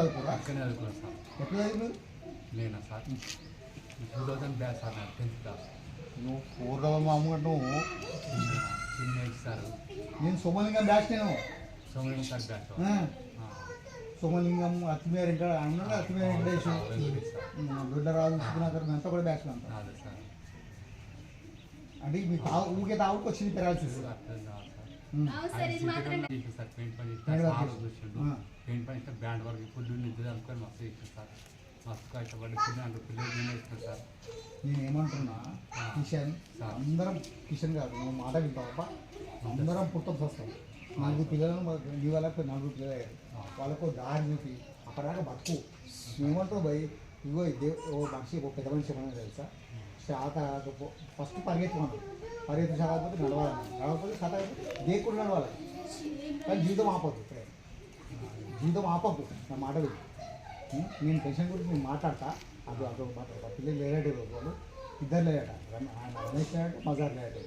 చదువుకోరా అక్కడనే చదువుకున్నాను సార్. ఎట్లా నేనా sir? Two thousand batch sir నాకు టెన్త్ క్లాస్. నువ్వు పూర్వ మామూలు నువ్వు. చిన్న సార్. నేను సోమలింగం బ్యాచ్ నేను. సోమలింగం సార్ బ్యాచ్ సోమలింగం ఇంకా అన్నాడు వెంకటేష్ సార్ దొడ్డరాజు సుకునాకర్ అంతా కూడా బ్యాచ్ అంతా అదే సార్. అంటే మీ ఊరికే తావుకు వచ్చింది పెరాల్సిస్. సార్ చేసింది పెయింట్ పని పెయింట్. చూసిండు పని చేస్తే బ్యాండ్ వరకు ఫుడ్ నిద్ర అనుకొని మస్తు చేసింది సార్. మస్తు కష్టపడి ఫుడ్ అంటే పిల్లలు నేనే ఇస్తాను సార్. నేను ఏమంటున్నా కిషన్ సార్. అందరం కిషన్ కాదు నువ్వు మాట వింటావా? అందరం పుట్టం వస్తాం. నలుగురు పిల్లలను నీ వాళ్ళకి నలుగురు పిల్లలు వాళ్ళకు దారి చూపి అక్కడాక బతుకు. ఏమంటావు భయ్ ఇగో ఇదే ఓ మనిషి ఓ పెద్ద మనిషి ఏమన్నా తెలుసా? శాత ఫస్ట్ పరిగెత్తమన్నాడు పరిగెత్తి శాకపోతే నడవాలి నడవకపోతే శాత దేకుండా నడవాలి. కానీ జీవితం ఆపద్దు ఇక్కడే జీవితం ఆపద్దు. నా మాట? నేను పెన్షన్ గురించి నేను మాట్లాడతా. అది అదో మాట్లాడతా పిల్లలు లేడేటి వాళ్ళు. ఇద్దరు లేడట ఆయన రమేష్ లేడట మజార్ లేడట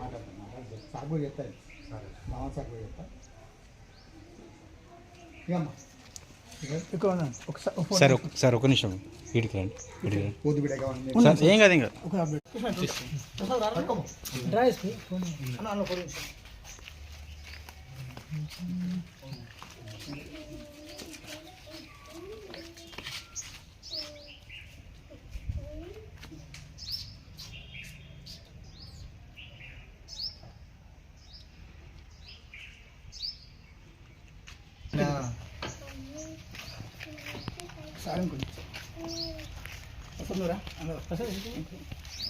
మాట్లాడతాను మాట్లాడతాను కూడా చెప్తాను సరే. రావణ్ సార్ కూడా చెప్తా ఇకమ్మా సార్ ఒక- సార్ ఒక నిమిషం వీడికి రండి వీడికి రండి పొద్దు బిడ్డ కావాలి సార్ ఏం కాదు ఇంకా పట్టుకోము.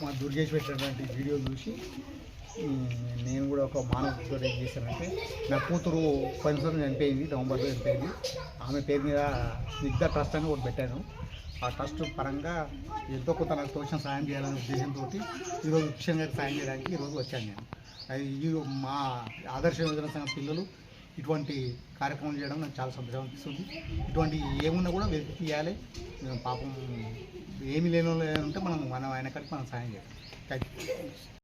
మా దుర్గేష్ పెట్టినటువంటి వీడియో చూసి నేను కూడా ఒక మానవతో ఏం చేశానంటే నా కూతురు పది సంవత్సరం చనిపోయింది నవంబర్లో చనిపోయింది. ఆమె పేరు మీద స్నిగ్ధ ట్రస్ట్ అని ఒకటి పెట్టాను. ఆ ట్రస్ట్ పరంగా ఎంతో కొంత నాకు తోచిన సాయం చేయాలనే ఉద్దేశంతో ఈరోజు ముఖ్యంగా సాయం చేయడానికి ఈరోజు వచ్చాను నేను. అది ఈ మా ఆదర్శ యోజన సంఘం పిల్లలు ఇటువంటి కార్యక్రమం చేయడం నాకు చాలా సంతోషం అనిపిస్తుంది. ఇటువంటి ఏమున్నా కూడా వెతికి తీయాలి. పాపం ఏమి లేని ఉంటే మనం మనం ఆయన కాడికి మనం సాయం చేయాలి థ్యాంక్ యూ